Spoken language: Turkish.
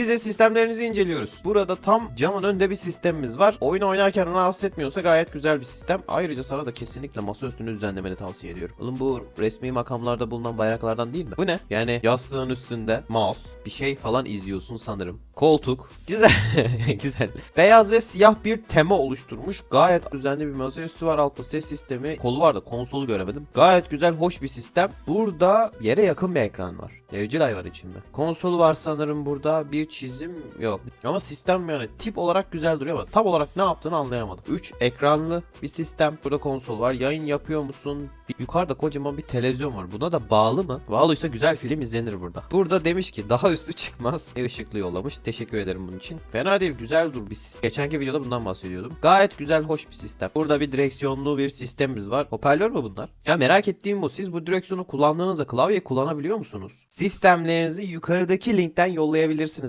Size sistemlerinizi inceliyoruz. Burada tam camın önünde bir sistemimiz var. Oyun oynarken rahatsız etmiyorsa gayet güzel bir sistem. Ayrıca sana da kesinlikle masa üstünü düzenlemeni tavsiye ediyorum. Oğlum bu resmi makamlarda bulunan bayraklardan değil mi? Bu ne? Yani yastığın üstünde mouse, bir şey falan izliyorsun sanırım. Koltuk. Güzel. güzel. Beyaz ve siyah bir tema oluşturmuş. Gayet düzenli bir masaüstü var. Altta ses sistemi. Kolu var da konsolu göremedim. Gayet güzel, hoş bir sistem. Burada yere yakın bir ekran var. Evcil hayvan içinde. Konsolu var sanırım burada. Bir çizim yok. Ama sistem yani tip olarak güzel duruyor ama tam olarak ne yaptığını anlayamadım. 3 ekranlı bir sistem. Burada konsol var. Yayın yapıyor musun? Yukarıda kocaman bir televizyon var. Buna da bağlı mı? Bağlıysa güzel film izlenir burada. Burada demiş ki daha üstü çıkmaz. Ne ışıklı yollamış. Teşekkür ederim bunun için. Fena değil. Güzel dur bir sistem. Geçenki videoda bundan bahsediyordum. Gayet güzel, hoş bir sistem. Burada bir direksiyonlu bir sistemimiz var. Hoparlör mü bunlar? Ya merak ettiğim bu. Siz bu direksiyonu kullandığınızda klavyeyi kullanabiliyor musunuz? Sistemlerinizi yukarıdaki linkten yollayabilirsiniz.